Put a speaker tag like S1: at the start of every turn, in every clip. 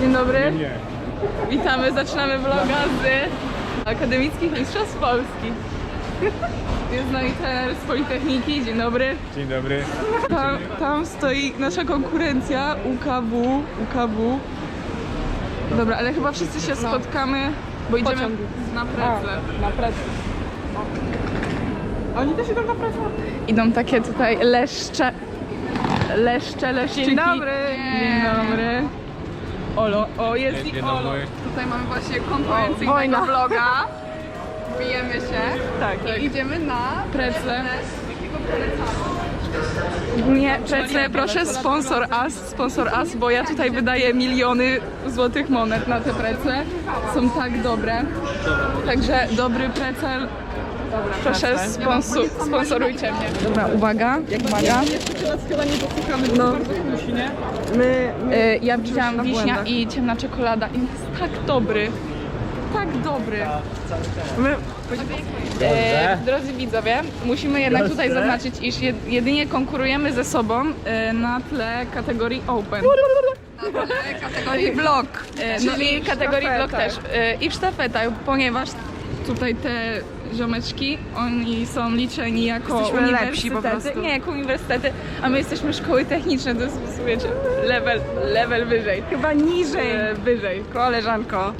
S1: Dzień dobry. Witamy, zaczynamy vloga z Akademickich Mistrzostw Polski. Jest z nami trener z Politechniki, dzień dobry.
S2: Dzień dobry.
S1: Tam, tam stoi nasza konkurencja UKW, UKW. Dobra, ale chyba wszyscy się spotkamy, bo idziemy
S3: Pociąg.
S1: na pracę.
S3: Na pracę. Oni też idą na pracę.
S1: Idą takie tutaj leszcze, leszcze, leszczyki.
S3: Dzień dobry.
S1: Dzień dobry. Olo, o jest i Olo. Tutaj mamy właśnie konkurencyjnego
S3: wojna.
S1: vloga. Bijemy się.
S3: Tak.
S1: I idziemy na precle. Nie, precle, proszę sponsor us, sponsor us, bo ja tutaj wydaję miliony złotych monet na te precle. Są tak dobre. Także dobry precel. Proszę sponsu, sponsorujcie mnie. Dobra, uwaga, uwaga. No.
S3: My,
S1: Y, ja widziałam wiśnia i ciemna czekolada i jest tak dobry. Tak dobry.
S3: my,
S1: E, drodzy widzowie, musimy jednak tutaj zaznaczyć, iż jed- jedynie konkurujemy ze sobą e, na tle kategorii Open. Kategorii Block. E, no i kategorii. Block też. E, I w sztafetach, ponieważ tutaj te ziomeczki, oni są liczeni jako
S3: Jesteśmy lepsi po
S1: uniwersytety.
S3: prostu.
S1: Nie, jako uniwersytety, a my jesteśmy szkoły techniczne, to jest wiecie, level, level wyżej.
S3: chyba niżej.
S1: E, wyżej.
S3: Koleżanko.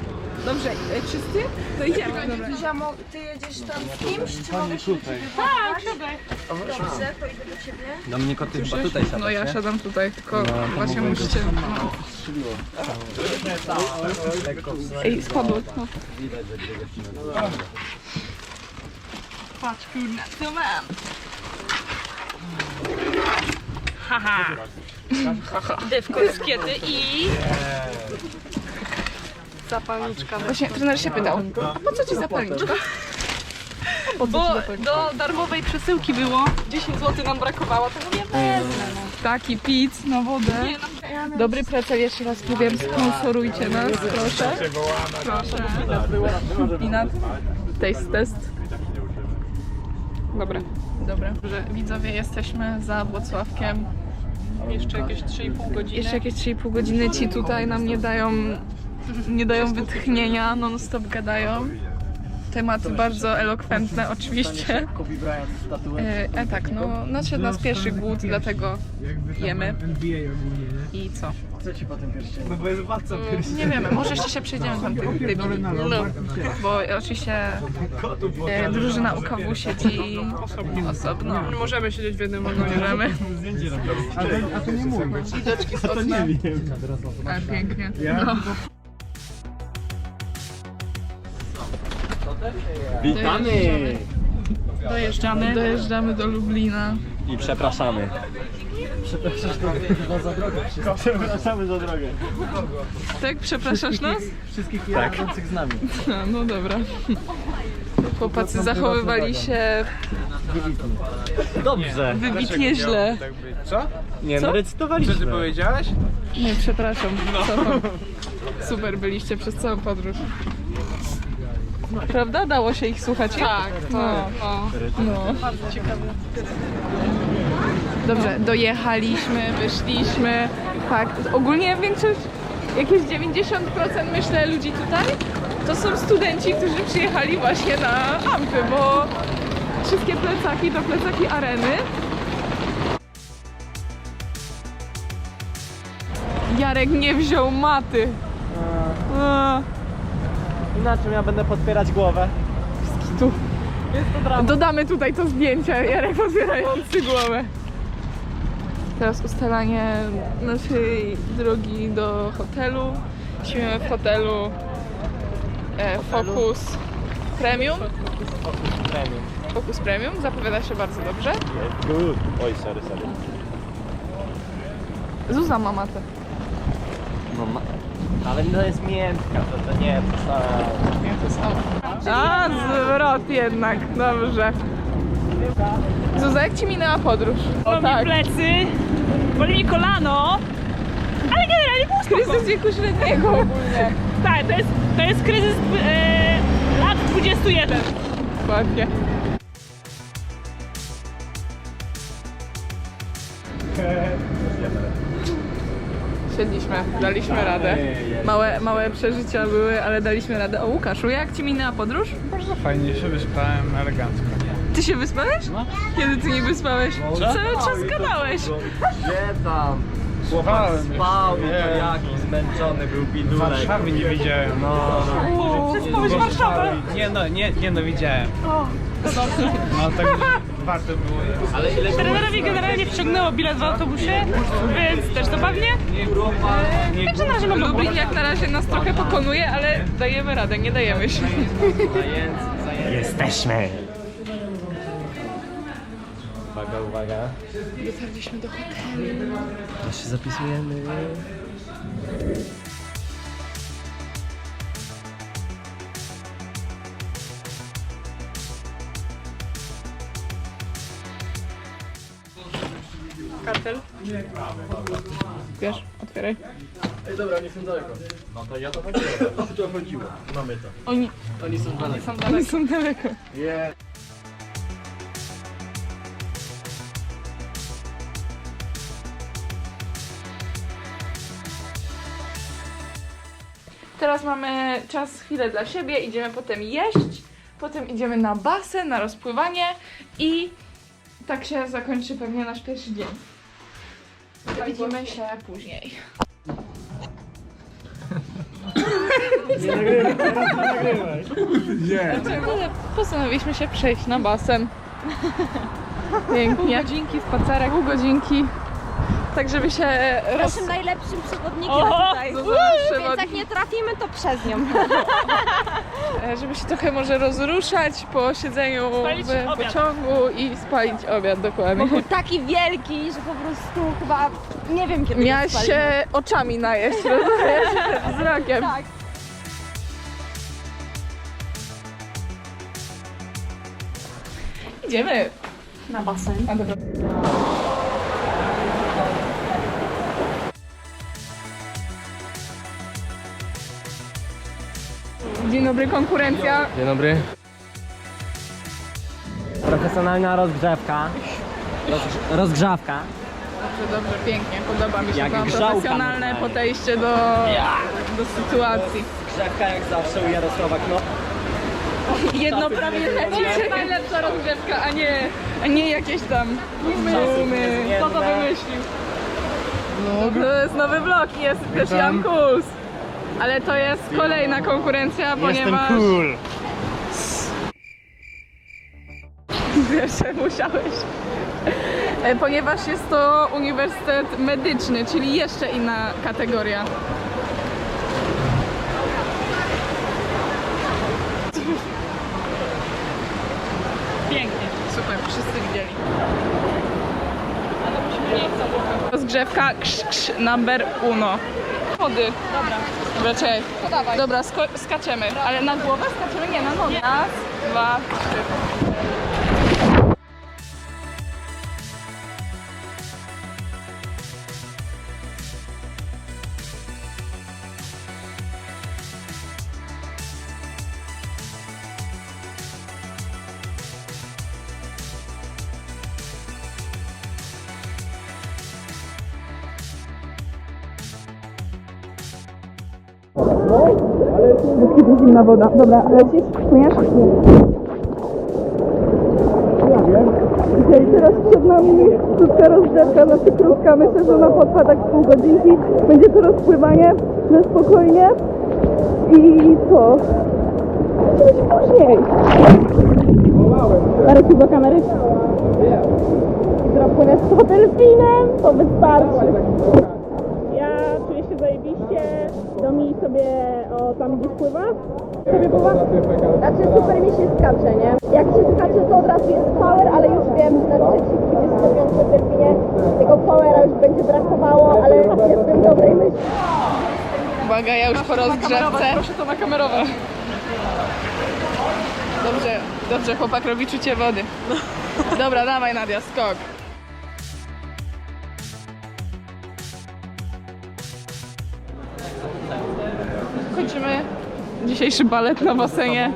S1: Dobrze, e, wszyscy? To idziemy. Dobra.
S4: Ziamo, ty jedziesz tam z kimś, czy mogę się tutaj. Tak, siadaj. Dobrze, to idę do ciebie.
S5: Dominiko, ty chyba tutaj siadasz,
S1: No ja
S5: nie?
S1: siadam tutaj, tylko właśnie musicie... No. Ej, spadło. No. Patrz, kurna, co mam?
S3: Dywko z kiety i... Zapalniczka.
S1: Właśnie trener się pytał, a po co ci zapalniczka?
S3: Bo do darmowej przesyłki było 10 zł nam brakowało, to mówię wezmę.
S1: Taki pic na wodę. Dobry precel, jeszcze raz powiem, sponsorujcie nas, proszę. Proszę. Pinat. Taste test.
S3: Dobra.
S1: Dobra. Dobrze, widzowie, jesteśmy za Włocławkiem.
S3: Jeszcze jakieś 3,5 godziny.
S1: Jeszcze jakieś 3,5 godziny ci tutaj nam nie dają, nie dają wytchnienia, non-stop gadają. Tematy bardzo elokwentne oczywiście. E, e tak, no nadszedł nas pierwszy głód, dlatego jemy. I co?
S5: No bo jest władca
S1: Nie wiemy, może jeszcze się przejdziemy tam tych dybli. No, bo oczywiście e, drużyna UKW siedzi osobno.
S3: Nie możemy siedzieć w jednym wagonie.
S1: Możemy.
S2: A to nie mój.
S1: Widoczki z okna. Ale pięknie. No.
S5: Witamy!
S1: Dojeżdżamy. Dojeżdżamy do Lublina.
S5: I przepraszamy. Przepraszamy za drogę.
S1: Tak, przepraszasz nas?
S5: Wszystkich jadących z nami.
S1: A, no dobra. Chłopacy zachowywali się
S5: Dobrze.
S1: wybitnie źle.
S2: Co?
S5: Nie,
S1: Co?
S5: no
S2: Co
S5: recytowaliśmy.
S2: ty powiedziałeś?
S1: Nie, przepraszam. Cofam. Super byliście przez całą podróż. Prawda? Dało się ich słuchać? Tak. No. no. Bardzo ciekawe. Dobrze, dojechaliśmy, wyszliśmy. Tak, ogólnie większość, jakieś 90% myślę ludzi tutaj, to są studenci, którzy przyjechali właśnie na Ampy, bo wszystkie plecaki to plecaki areny. Jarek nie wziął maty. A,
S5: Inaczej ja będę podpierać głowę.
S1: tu. Dodamy tutaj to zdjęcie, Jarek otwierający głowę. Teraz ustalanie naszej drogi do hotelu. Siedzimy w hotelu e, Focus Premium.
S5: Premium.
S1: Focus Premium, zapowiada się bardzo dobrze.
S5: Good. Oj, sorry, sorry.
S1: Zuza ma matę.
S5: No, ma... Ale no jest miętka, to, to nie, to.
S1: Nie, to jest A, zwrot jednak, dobrze. Zuza, jak ci minęła podróż? O
S3: Boli mi plecy, boli mi kolano, ale generalnie było spoko.
S1: Kryzys wieku średniego ogólnie.
S3: Tak, to jest, to jest kryzys e, lat 21.
S1: Dokładnie. Daliśmy radę. Małe, małe przeżycia były, ale daliśmy radę. O Łukaszu, jak ci minęła podróż?
S2: Bardzo fajnie się wyspałem elegancko.
S1: Ty się wyspałeś? Kiedy ty nie wyspałeś? Cały czas gadałeś.
S5: Gdzie tam?
S2: Spałem
S5: Spał,
S2: jeszcze.
S5: to jaki zmęczony był bidulek.
S2: Warszawy nie widziałem.
S5: No, no.
S3: Przespałeś Warszawę.
S2: Nie no, nie, nie no widziałem. No tak warto było.
S5: Ale ile
S3: Trenerowi generalnie wciągnęło bilet w autobusie, więc też zabawnie. Także na razie mam
S1: Lublin jak na razie nas trochę pokonuje, ale dajemy radę, nie dajemy się.
S5: Jesteśmy. Uwaga, uwaga.
S1: Dotarliśmy do hotelu.
S5: To się zapisujemy.
S1: Wiesz, otwieraj.
S5: No to ja to chodziłem. To chodziło. Mamy to.
S1: Oni,
S5: Oni są dalej.
S1: są daleko. Oni są daleko. Teraz mamy czas, chwilę dla siebie, idziemy potem jeść, potem idziemy na basen, na rozpływanie i tak się zakończy pewnie nasz pierwszy dzień. Widzimy się później. Ale postanowiliśmy się przejść na basen. Pięknie. Godzinki, spacerek, pół godzinki. Tak, żeby się roz...
S4: Naszym najlepszym przewodnikiem
S3: O,
S4: tutaj.
S1: to zawsze
S4: Więc jak nie trafimy, to przez nią.
S1: e, żeby się trochę może rozruszać po siedzeniu
S3: Spalić
S1: w
S3: obiad.
S1: pociągu i spalić obiad dokładnie.
S4: Był taki wielki, że po prostu chyba nie wiem kiedy
S1: Miałaś
S4: go spalimy.
S1: się oczami najeść, rozumiesz? Wzrokiem.
S4: Tak.
S1: Idziemy.
S4: Na basen.
S1: A dobra. Dzień dobry, konkurencja.
S5: Dzień dobry. Profesjonalna rozgrzewka. Rozgrz- rozgrzawka.
S1: Dobrze, dobrze, pięknie, podoba mi się
S5: Jak
S1: to
S5: grzałka
S1: profesjonalne
S5: normalnie.
S1: podejście do, do sytuacji.
S5: Rozgrzewka jak zawsze u Jarosława Knop.
S1: Jedno prawie jest najlepsza rozgrzewka, a nie, a nie jakieś tam sumy. Kto to wymyślił? No, to jest nowy blok, jest też Jan Kuls. Ale to jest kolejna konkurencja, ponieważ...
S2: cool.
S1: Wiesz, że musiałeś. E, Ponieważ jest to uniwersytet medyczny, czyli jeszcze inna kategoria.
S3: Pięknie.
S1: Super, wszyscy widzieli. Rozgrzewka krz, krz, number uno. Chody. Dobra. Dobra, czekaj. Dobra, sko- skaczemy. Ale na głowę skaczemy? Nie, na nogę. Raz, dwa, trzy. Zimna woda. Dobra, lecisz? Płyniesz? Nie. Okej, teraz przed nami krótka rozgrzewka, znaczy krótka, myślę, że ona potrwa tak pół godzinki. Będzie to rozpływanie na spokojnie. I co? Coś później. Marek, do kamery. Teraz płynę z to delfinem, to wystarczy.
S3: Tam gdzieś pływa. Sobie pływa.
S4: Znaczy super mi się skacze, nie? Jak się skacze, to od razu jest power, ale już wiem, że na trzecim, 25 delfinie tego powera już będzie brakowało, ale jestem dobrej myśli.
S1: Uwaga, ja już po rozgrzewce.
S3: Proszę to nakamerować.
S1: Dobrze, dobrze, chłopak robi czucie wody. Dobra, dawaj Nadia, skok. Dzisiejszy balet na basenie.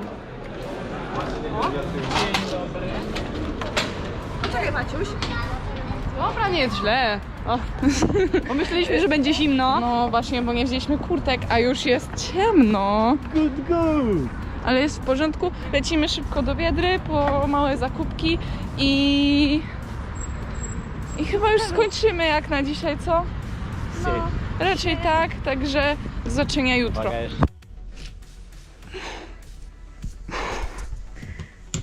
S4: Czekaj Maciuś.
S1: Dobra, nie jest źle.
S3: Pomyśleliśmy, że będzie zimno.
S1: No właśnie, bo nie wzięliśmy kurtek, a już jest ciemno.
S2: Good go!
S1: Ale jest w porządku. Lecimy szybko do Wiedry po małe zakupki i... I chyba już skończymy jak na dzisiaj, co? No, raczej tak, także do zobaczenia jutro.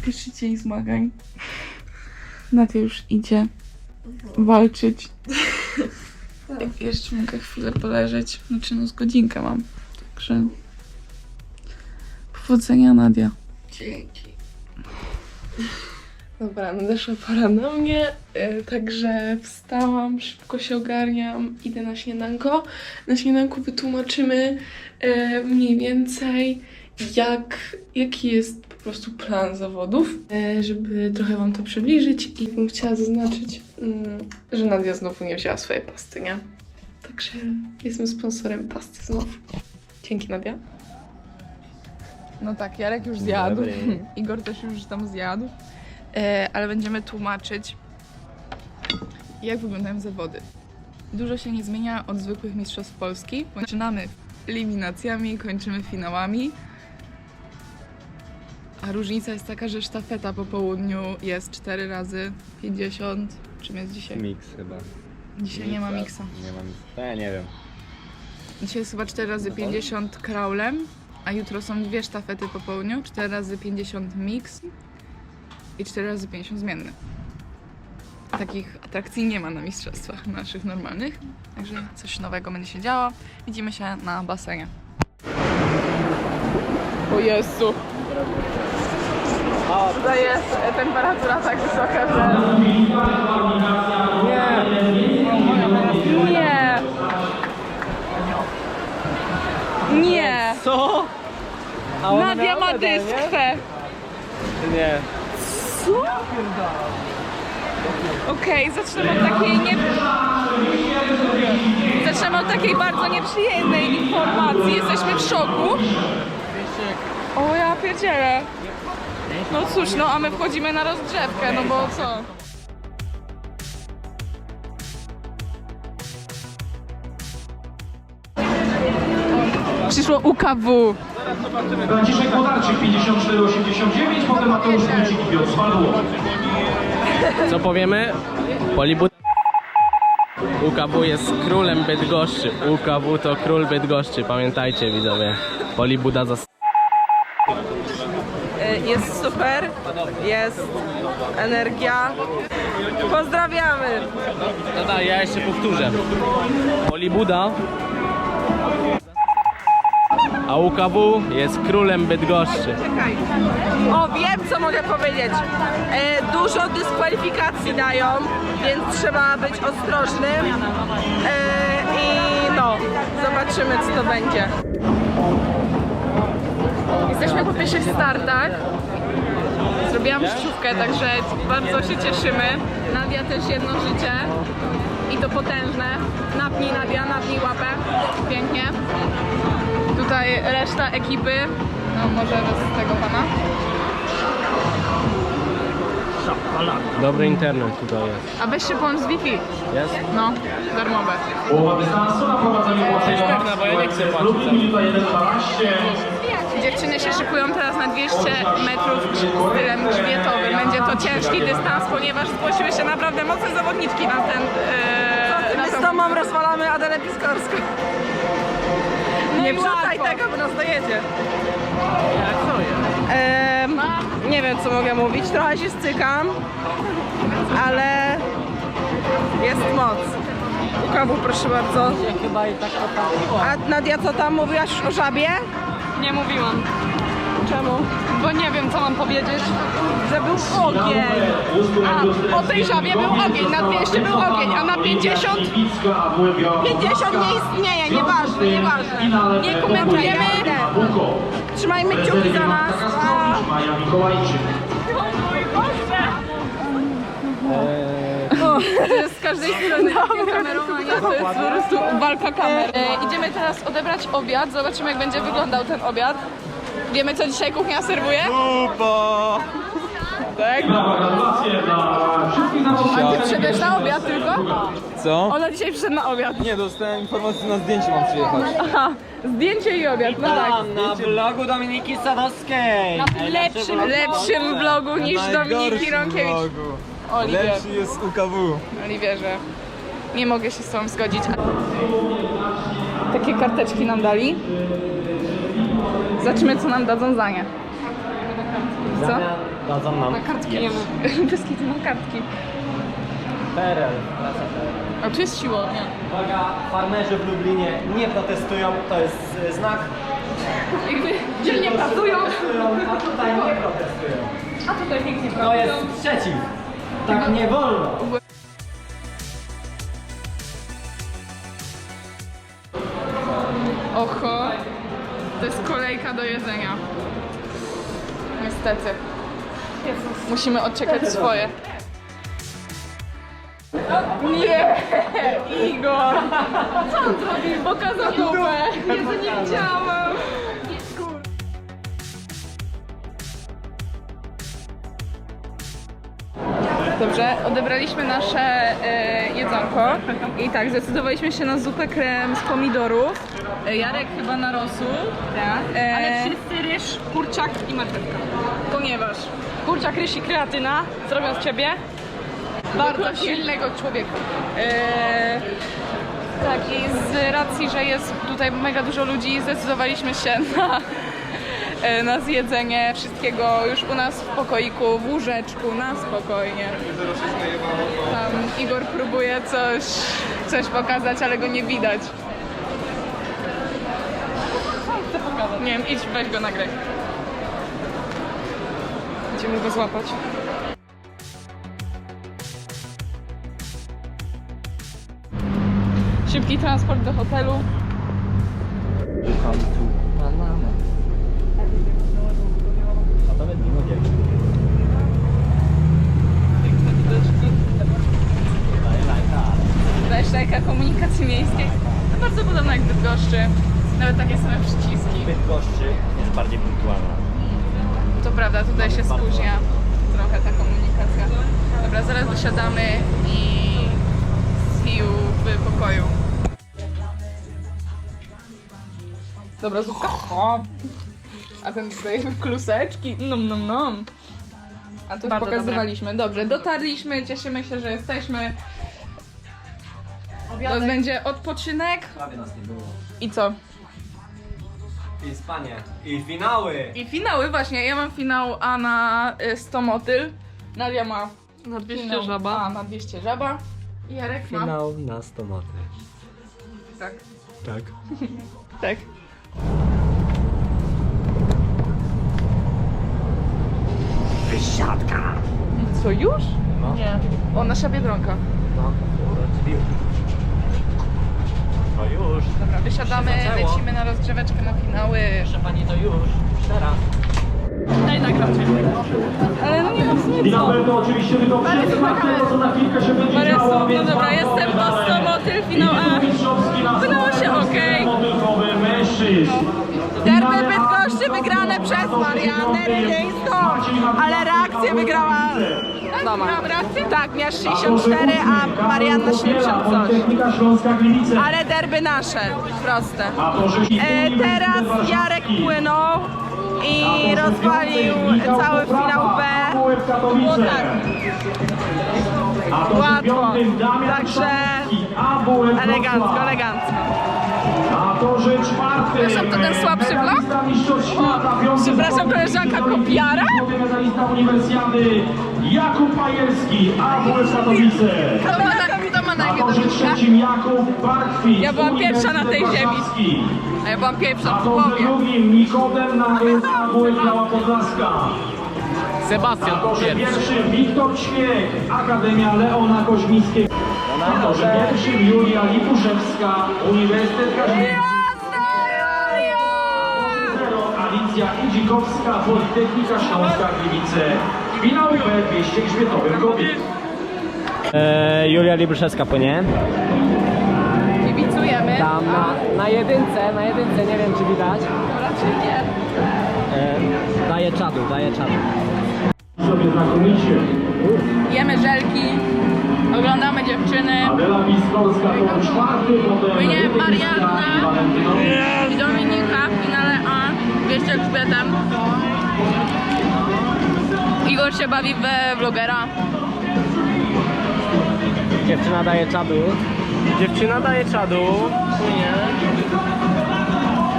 S1: Pierwszy dzień zmagań. Nadia już idzie walczyć. Jeszcze mogę chwilę poleżeć. Znaczy no z godzinkę mam. Także powodzenia Nadia. Dzięki. Dobra, nadeszła pora na mnie, e, także wstałam, szybko się ogarniam, idę na śniadanko. Na śniadanku wytłumaczymy e, mniej więcej jak, jaki jest prostu plan zawodów, e, żeby trochę Wam to przybliżyć i bym chciała zaznaczyć, mm, że Nadia znowu nie wzięła swojej pasty, nie? Także jestem sponsorem pasty znowu. Dzięki Nadia. No tak, Jarek już zjadł,
S5: Dobry.
S1: Igor też już tam zjadł, e, ale będziemy tłumaczyć jak wyglądają zawody. Dużo się nie zmienia od zwykłych mistrzostw Polski. Zaczynamy eliminacjami, kończymy finałami. A różnica jest taka, że sztafeta po południu jest 4 razy 50. Czym jest dzisiaj?
S5: Mix chyba.
S1: Dzisiaj nie ma miksa.
S5: Nie ma mixa. To ja nie wiem.
S1: Dzisiaj jest chyba 4 razy 50 kraulem, a jutro są dwie sztafety po południu. 4 razy 50 mix i 4 razy 50 zmienny. Takich atrakcji nie ma na mistrzostwach naszych normalnych, także coś nowego będzie się działo. Widzimy się na basenie. O Jezu! Tutaj jest temperatura tak wysoka, że... Nie! Nie! Nie!
S5: Co? A ona
S1: Nadia
S5: miała
S1: ma
S5: medal, nie?
S1: dyskwę!
S5: Nie?
S1: Co? Okej, zaczniemy od takiej nie... Zaczniemy od takiej bardzo nieprzyjemnej informacji. Jesteśmy w szoku. O ja pierdzielę. No cóż, no a my wchodzimy na rozgrzewkę, no bo co? Przyszło UKW.
S6: Franciszek Wodarczyk 54,89, potem Mateusz Wójcik i Piotr Spadło.
S7: Co powiemy? Polibut... UKW jest królem Bydgoszczy. UKW to król Bydgoszczy, pamiętajcie widzowie. Polibuda za...
S3: Jest super, jest energia. Pozdrawiamy!
S7: No tak, ja jeszcze powtórzę. Polibuda a UKW jest królem Bydgoszczy.
S3: O, wiem co mogę powiedzieć. E, dużo dyskwalifikacji dają, więc trzeba być ostrożnym. E, I no, zobaczymy co to będzie.
S1: Jesteśmy po pierwszych startach. Zrobiłam życiówkę, także bardzo się cieszymy. Nadia też jedno życie. I to potężne. Napnij Nadia, napnij łapę. Pięknie. Tutaj reszta ekipy. No może bez tego pana.
S7: Dobry internet tutaj jest.
S1: A weź się połącz z Wi-Fi.
S7: Jest?
S1: No, darmowe.
S6: Połowa dystansu na prowadzeniu młodszego
S7: pewna, bo ja nie chcę płacić
S6: Lubi
S7: za-
S6: minuta 1.12.
S1: Dziewczyny się szykują teraz na 200 metrów stylem grzbietowym. Będzie to ciężki dystans, ponieważ zgłosiły się naprawdę mocne zawodniczki na ten... Yy, na
S3: My z
S1: tą-
S3: Tomą rozwalamy Adelę Piskorską. Nie wrzucaj tego, bo nas dojedzie. Em, nie wiem co mogę mówić, trochę się stykam, ale jest moc. Ukawu proszę bardzo. A Nadia co tam mówiłaś o żabie?
S1: Nie mówiłam,
S3: Czemu?
S1: bo nie wiem co mam powiedzieć.
S3: Że był ogień.
S1: A o tej żabie był ogień, na 200 był ogień, a na 50
S6: Epicka, Głębiowa,
S3: 50 nie istnieje, nieważne, nieważne. Nie komentujemy. Trzymajmy kciuki za nas. A...
S1: z każdej strony kameromania, to jest po prostu walka kamer. E, idziemy teraz odebrać obiad, zobaczymy jak będzie wyglądał ten obiad. Wiemy co dzisiaj kuchnia serwuje? Tak?
S6: Dla wszystkich zawodników.
S1: Przyszedłeś na obiad tylko?
S2: Co?
S1: Ona dzisiaj przyszedł na obiad.
S2: Nie, dostałem informację na zdjęcie mam przyjechać.
S1: Aha, zdjęcie i obiad, no tak.
S5: Na vlogu Dominiki Sadowskiej.
S1: Lepszym, lepszym vlogu niż Dominiki Rąkiewicz. Oliwier,
S2: Lepszy jest UKW.
S1: Oliwierze, nie mogę się z tobą zgodzić. Takie karteczki nam dali. Zobaczymy, co nam dadzą za nie. Co?
S5: Dadzą nam
S1: Na kartki nie wiem. Bez kitu na kartki.
S5: PRL. Praca PRL.
S1: A tu jest siłownia.
S5: Uwaga, farmerzy w Lublinie nie protestują, to jest y, znak.
S1: Jakby dzielnie pracują.
S5: A tutaj nie protestują.
S1: A tutaj pięknie
S5: To
S1: pracują.
S5: jest przeciw. Tak nie wolno.
S1: Oho, to jest kolejka do jedzenia. Niestety. Musimy odczekać swoje. Nie! Igor! Co on zrobił? Pokazał dupę! Jezu, nie widziałam! Dobrze, odebraliśmy nasze e, jedzonko i tak, zdecydowaliśmy się na zupę krem z pomidorów. E, Jarek chyba na rosół. Tak. E,
S3: Ale wszyscy ryż, kurczak i marchewka.
S1: ponieważ
S3: Kurczak, ryż i kreatyna zrobią z ciebie.
S1: bardzo silnego człowieka. E, tak, i z racji, że jest tutaj mega dużo ludzi, zdecydowaliśmy się na, na zjedzenie wszystkiego już u nas w pokoiku, w łóżeczku, na spokojnie. Tam Igor próbuje coś, coś pokazać, ale go nie widać. Nie wiem, idź, weź go nagraj. Będziemy go złapać. Szybki transport do hotelu
S5: to będzie nudziek.
S1: Lajka komunikacji miejskiej. To bardzo podobne jak w Bydgoszczy. Nawet takie same przyciski.
S5: Bydgoszczy jest bardziej punktualna.
S1: To prawda, tutaj się spóźnia trochę ta komunikacja. Dobra, zaraz wysiadamy i see you w pokoju. Dobra, zupka. O. A ten tutaj kluseczki. Nom, nom, nom. A to już
S3: Bardzo
S1: pokazywaliśmy. Dobrze, dotarliśmy, cieszymy się, że jesteśmy. Teraz będzie odpoczynek.
S5: Prawie nas nie było.
S1: I co?
S5: I spanie. I finały.
S1: I finały właśnie. Ja mam finał A na y, 100 motyl. Nadia ma
S3: Na 200
S1: finał
S3: żaba.
S1: A na 200 żaba. I Jarek ma.
S5: Finał na 100 moty.
S1: Tak.
S5: Tak.
S1: Tak.
S5: Wysiadka.
S1: Co już?
S5: No.
S1: Nie. O, nasza biedronka.
S5: No, czyli już.
S1: Dobra, wysiadamy, lecimy na rozgrzeweczkę na finały.
S5: Proszę pani, to już. Teraz.
S1: Daj nagram cię. Ale no nie mam sumie
S6: I na pewno oczywiście tylko wszystko, co za chwilkę się będzie
S1: Parę
S6: działo, więc
S1: no dobra,
S6: bardzo
S1: jestem po 100
S6: oglądamy.
S1: motyl, finał A.
S6: Mistrzowski na
S1: Wydało się
S6: stole
S1: okej.
S6: motylkowy mężczyzn.
S3: Derby Bydgoszczy wygrane przez Mariannę Rydyńską, ale reakcję wygrała Tak, miasz 64, a Marianna 70 coś. Ale derby nasze, proste. E, teraz Jarek płynął i rozwalił cały finał B.
S6: Było
S3: tak. Łatwo. Także Elegancko, elegancko.
S6: A to, że czwarty.
S1: Przepraszam, to ten słabszy vlog?
S6: medalista mistrzostw świata, piąty
S1: przepraszam, koleżanka Kopiara?
S6: medalista uniwersjady Jakub Pajerski, AWF Katowice.
S1: Kto ma na, ma na
S6: to, że
S1: Dominika?
S6: trzecim Jakub Barkwit.
S1: Ja byłam pierwsza na tej ziemi. A ja byłam pierwsza
S6: A
S1: w
S6: to, że
S1: połowie.
S6: drugim Nikodem z AWF Biała Podlaska.
S7: Sebastian
S6: A to, że
S7: pierwszy.
S6: pierwszym Wiktor Ćwiek, Akademia Leona Koźmickiego. To, że pierwszym Julia Lipuszewska, Uniwersytet Kazimierz. Alicja Idzikowska, Politechnika Śląska Gliwice. Finał B 200 grzbietowym kobiet.
S5: E, Julia Libruszewska płynie.
S1: Kibicujemy.
S5: Tam na, na jedynce, na jedynce, nie wiem czy widać.
S1: Raczej nie.
S5: E, daje czadu, daje czadu.
S6: sobie znakomicie.
S1: Jemy żelki, oglądamy dziewczyny.
S6: Adela Wiskorska to czwarty, potem
S1: Płynie Marianna.
S6: i
S1: Dominika w finale A, 200 grzbietem. Igor się bawi we vlogera.
S5: Dziewczyna daje czadu. Dziewczyna daje czadu. Płynie.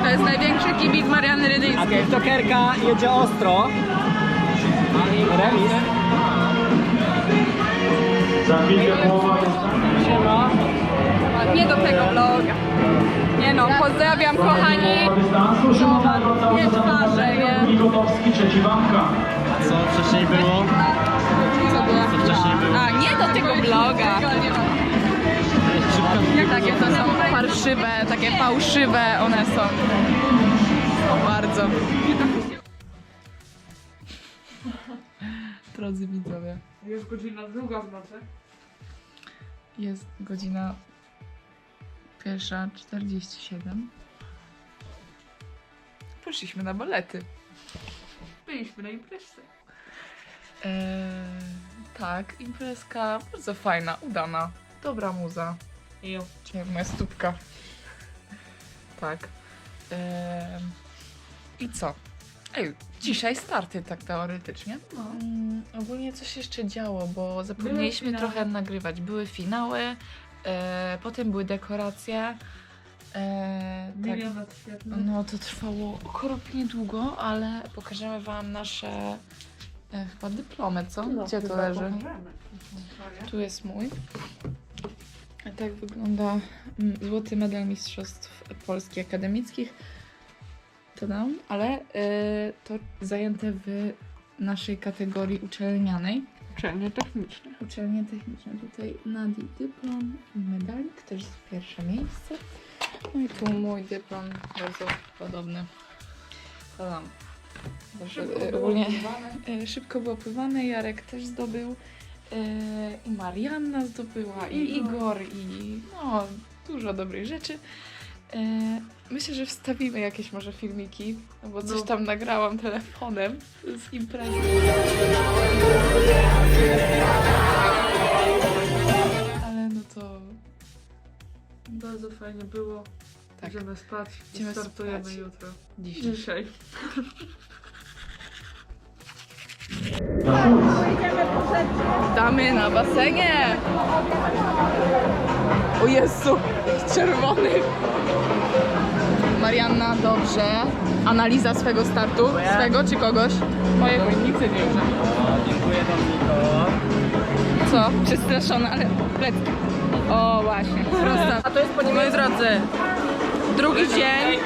S1: To jest największy kibic Marianny
S5: A
S1: Rydyńskiej.
S5: TikTokerka jedzie ostro. Remis.
S6: Za chwilkę połowa jest
S5: Siema.
S1: Nie do tego vloga. Nie no, pozdrawiam kochani.
S6: dystansu.
S1: Nie twarze, nie.
S6: Gotowski, trzeci.
S7: Co wcześniej było?
S1: Co było?
S7: Co wcześniej było?
S1: A, nie do tego vloga. Takie to są farszywe, takie fałszywe one są. Bardzo. Drodzy widzowie.
S3: Jest godzina druga w nocy.
S1: Jest godzina pierwsza 47. Poszliśmy na balety.
S3: Byliśmy na imprezie.
S1: Eee, tak, imprezka bardzo fajna, udana, dobra muza.
S3: Jo.
S1: Czy jak moja stópka. Tak. Eee, I co? Ej, dzisiaj starty tak teoretycznie. Mm, ogólnie coś jeszcze działo, bo zapomnieliśmy trochę nagrywać. Były finały, e, potem były dekoracje. E, tak,
S3: Milion lat świetny.
S1: no to trwało okropnie długo, ale pokażemy wam nasze e, chyba dyplomy, co? Gdzie to leży? Tu jest mój. A tak wygląda mm, złoty medal Mistrzostw Polski Akademickich. To dam, ale y, to zajęte w naszej kategorii uczelnianej.
S3: Uczelnie techniczne.
S1: Uczelnie techniczne. Tutaj Nadi dyplom i medalik, też pierwsze miejsce. No i tu mój dyplom, bardzo podobny. To dam. Y, ogólnie y, szybko było pływane, Jarek też zdobył. y, I Marianna zdobyła, i Igor, i no, dużo dobrych rzeczy. Y, Myślę, że wstawimy jakieś może filmiki, no bo coś tam nagrałam telefonem z imprezy. Ale no to
S3: Bardzo fajnie było.
S1: tak,
S3: Idziemy spać.
S1: Idziemy
S3: Startujemy
S1: spać.
S3: jutro.
S1: dzisiaj.
S3: Dzisiaj.
S1: Damy na basenie! O Jezu, czerwony! Marianna, dobrze. Analiza swego startu. Swego czy kogoś? Mojego, nic nie wiem.
S5: Dziękuję Dominiko.
S1: Co? Przestraszona, ale plecki. O, właśnie. Prosta.
S3: A to jest po nim, moi drodzy, drugi dzień,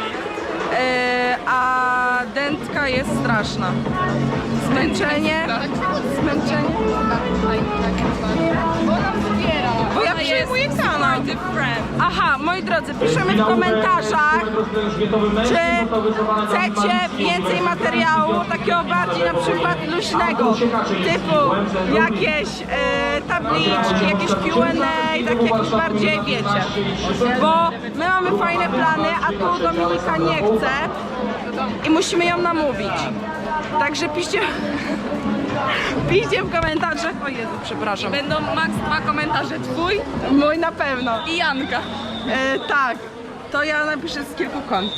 S3: e, a dętka jest straszna. Zmęczenie, zmęczenie.
S1: Bo nam jest
S3: kanał. Aha, moi drodzy, piszemy w komentarzach, czy chcecie więcej materiału, takiego bardziej na przykład luźnego, typu jakieś e, tabliczki, jakieś Q&A, tak jakieś bardziej wiecie. Bo my mamy fajne plany, a tu Dominika nie chce i musimy ją namówić. Także piszcie, piszcie w komentarzach. O Jezu, przepraszam.
S1: Będą max dwa komentarze. Twój
S3: Mój na pewno.
S1: i Janka.
S3: E, tak, to ja napiszę z kilku kont.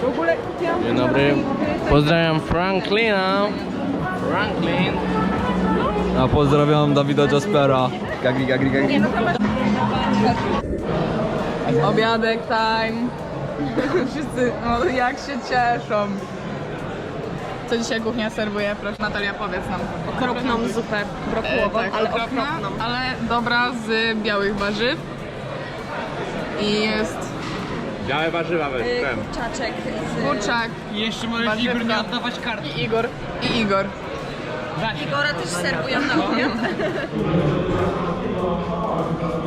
S3: W ogóle ja
S7: Dzień dobry. Pozdrawiam Franklina. Franklin.
S8: A pozdrawiam Dawida Jaspera. Gagri, gagri, gagri.
S1: Obiadek time. Wszyscy, no jak się cieszą. Co dzisiaj kuchnia serwuje? Proszę Natalia, powiedz nam.
S3: okropną zupę
S1: E,
S3: brokułową,
S1: tak,
S3: ale
S1: okropna,
S3: okropną.
S1: ale dobra z białych warzyw. I jest
S7: Białe warzywa weź.
S3: Kurczaczek
S1: kurczak
S7: I jeszcze możesz
S1: Warzywka.
S7: Igor nie oddawać karty.
S1: i Igor. I Igor.
S3: Igora też serwują na obiad.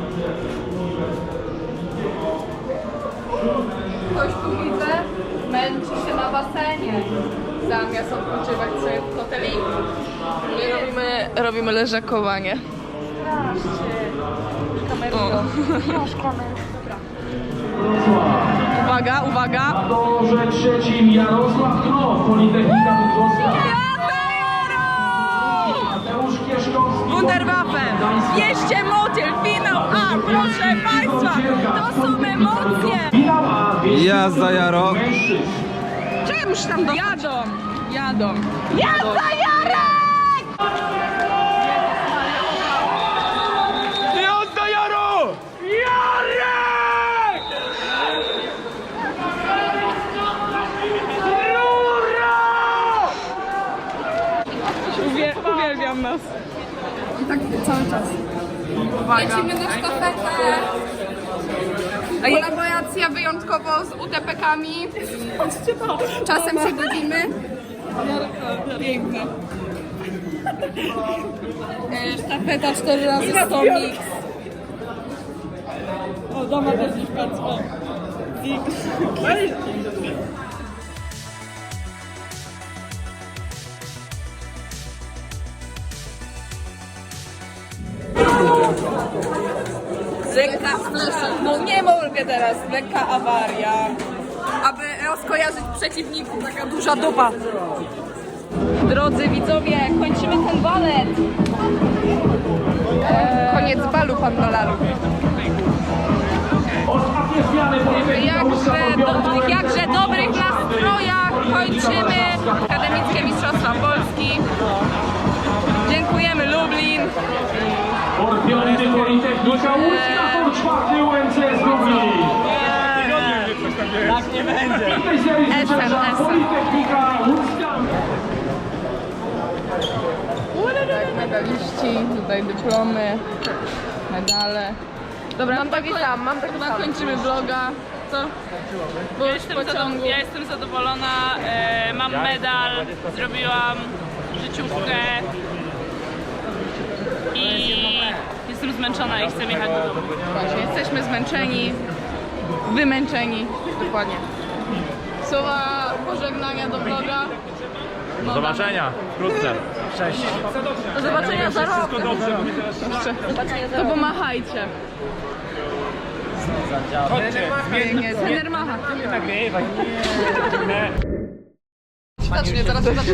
S1: Ktoś tu widzę, męczy się na basenie. Zamiast odpoczywać sobie w hoteliku. My robimy, robimy leżakowanie. O. uwaga, uwaga.
S6: Na torze trzecim Jarosław Knof, Politechnika Bydgoska. Mateusz Kieszkowski.
S1: Wunderwaffen! Wieście motyl, finał A, proszę Państwa, to są emocje!
S6: Finał A, 200
S8: Jazda, Jaro.
S1: muszę tam do... Jadą, jadą. Jazda Jarek!
S2: Jazda Jaro! Jarek!
S1: Uwie, uwielbiam nas.
S9: Lecimy na sztafetę. Kolaboracja wyjątkowo z UTP-kami. Czasem się godzimy.
S1: Piękne.
S9: E, Sztafeta 4 razy 100 mix.
S1: O, doma też już patrz, o. Lekka, no nie mogę teraz, lekka awaria.
S9: Aby rozkojarzyć przeciwników. Taka duża dupa.
S1: Drodzy widzowie, kończymy ten balet.
S9: Koniec balu pan Dolaru.
S1: Jakże, do, jakże dobrych nastrojach kończymy Akademickie Mistrzostwa Polski. Dziękujemy Lublin.
S6: Piąty Politechnika Łódzka, tor czwarty UMCS.
S5: Tak nie będzie.
S6: W tej serii zwycięża. Politechnika Łódzka.
S1: Medaliści, tutaj dyplomy, medale. Dobra, mam taki sam, mam taki Chyba kończymy vloga. Co? Bo
S10: Ja jestem, ja jestem zadowolona, e, mam medal, zrobiłam życiówkę i jestem zmęczona i chcę jechać do domu.
S1: Właśnie, jesteśmy zmęczeni, wymęczeni, dokładnie. Słowa pożegnania do vloga.
S7: Do zobaczenia wkrótce. Cześć.
S1: Do zobaczenia za rok. To pomachajcie. Pięknie, trener macha. Zacznie, zaraz zacznie.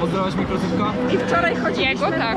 S8: Pozdrawiasz mikrosywka?
S1: I wczoraj chodziło tak.